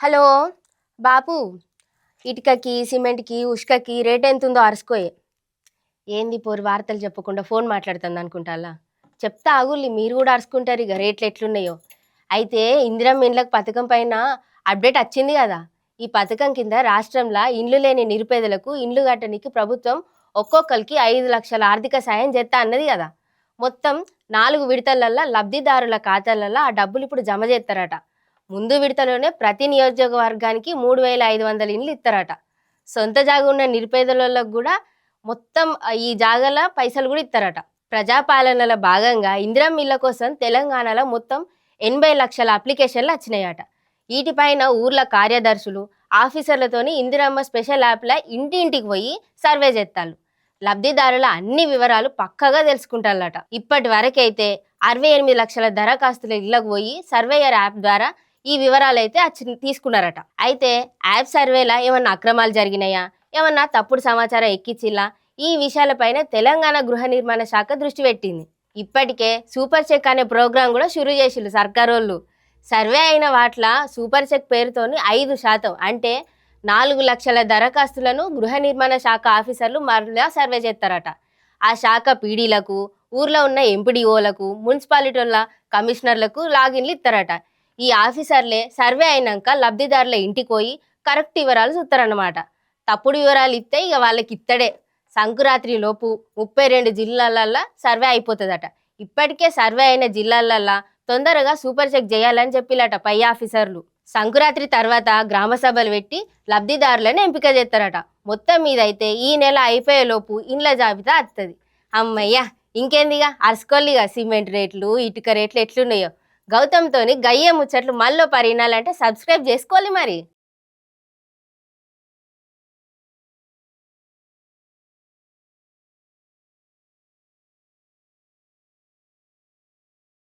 Hello బాపు. ఇటుకకి సిమెంట్కి ఉష్కకి rate ఎంత ఉందో అరుసుకోయే. ఏంది పోరు వార్తలు చెప్పకుండా ఫోన్ మాట్లాడుతుంది అనుకుంటాలా చెప్తా ఆగుల్లి మీరు కూడా అరుచుకుంటారు ఇక రేట్లు ఎట్లున్నాయో. అయితే ఇందిరమ్మ ఇండ్లకు పథకం పైన అప్డేట్ వచ్చింది కదా. ఈ పథకం కింద రాష్ట్రంలో ఇండ్లు లేని నిరుపేదలకు ఇండ్లు కట్టడానికి ప్రభుత్వం ఒక్కొక్కరికి ఐదు లక్షల ఆర్థిక సాయం చేస్తా అన్నది కదా. మొత్తం నాలుగు విడతలల్లో లబ్ధిదారుల ఖాతాలలో ఆ డబ్బులు ఇప్పుడు జమ చేస్తారట. ముందు విడతలోనే ప్రతి నియోజకవర్గానికి మూడు వేల ఐదు వందల ఇండ్లు ఇస్తారట. సొంత జాగా ఉన్న నిరుపేదలకు కూడా మొత్తం ఈ జాగాల పైసలు కూడా ఇస్తారట. ప్రజాపాలనలో భాగంగా ఇందిరం ఇళ్ళ కోసం తెలంగాణలో మొత్తం ఎనభై లక్షల అప్లికేషన్లు వచ్చినాయట. వీటిపైన ఊర్ల కార్యదర్శులు ఆఫీసర్లతోని ఇందిరమ్మ స్పెషల్ యాప్ల ఇంటింటికి పోయి సర్వే చేస్తారు లబ్ధిదారుల అన్ని వివరాలు పక్కగా తెలుసుకుంటారట ఇప్పటి వరకైతే అరవై ఎనిమిది లక్షల దరఖాస్తుల ఇళ్ళకు పోయి సర్వేయర్ యాప్ ద్వారా ఈ వివరాలు అయితే తీసుకున్నారట. అయితే యాప్ సర్వేలా ఏమన్నా అక్రమాలు జరిగినాయా? ఏమన్నా తప్పుడు సమాచారం ఎక్కించిలా ఈ విషయాలపైన తెలంగాణ గృహ నిర్మాణ శాఖ దృష్టి పెట్టింది. ఇప్పటికే సూపర్ చెక్ అనే ప్రోగ్రాం కూడా షురూ సర్కార్ సర్కారోళ్ళు. సర్వే అయిన వాట్ల సూపర్ చెక్ పేరుతోని ఐదు శాతం అంటే నాలుగు లక్షల దరఖాస్తులను గృహ నిర్మాణ శాఖ ఆఫీసర్లు మరలా సర్వే చేస్తారట. ఆ శాఖ పీడీలకు ఊర్లో ఉన్న ఎంపీడీఓలకు మున్సిపాలిటీల కమిషనర్లకు లాగిన్లు ఇస్తారట. ఈ ఆఫీసర్లే సర్వే అయినాక లబ్ధిదారుల ఇంటికి పోయి కరెక్ట్ వివరాలు చూస్తారన్నమాట తప్పుడు వివరాలు ఇస్తే ఇక వాళ్ళకి ఇత్తడే. సంక్రాంతి లోపు ముప్పై రెండు జిల్లాలల్లో సర్వే అయిపోతుందట. ఇప్పటికే సర్వే అయిన జిల్లాలల్లో తొందరగా సూపర్ చెక్ చేయాలని చెప్పిలట పై ఆఫీసర్లు. సంకురాత్రి తర్వాత గ్రామ సభలు పెట్టి లబ్ధిదారులను ఎంపిక చేస్తారట మొత్తం మీద అయితే ఈ నెల అయిపోయేలోపు ఇండ్ల జాబితా వస్తుంది అమ్మయ్యా! ఇంకేందిగా? అరసుకోలిగా సిమెంట్ రేట్లు ఇటుక రేట్లు ఎట్లున్నాయో? గౌతమ్తోని గయ్యే ముచ్చట్లు మళ్ళీ పరిణాలంటే సబ్స్క్రైబ్ చేసుకోవాలి మరి.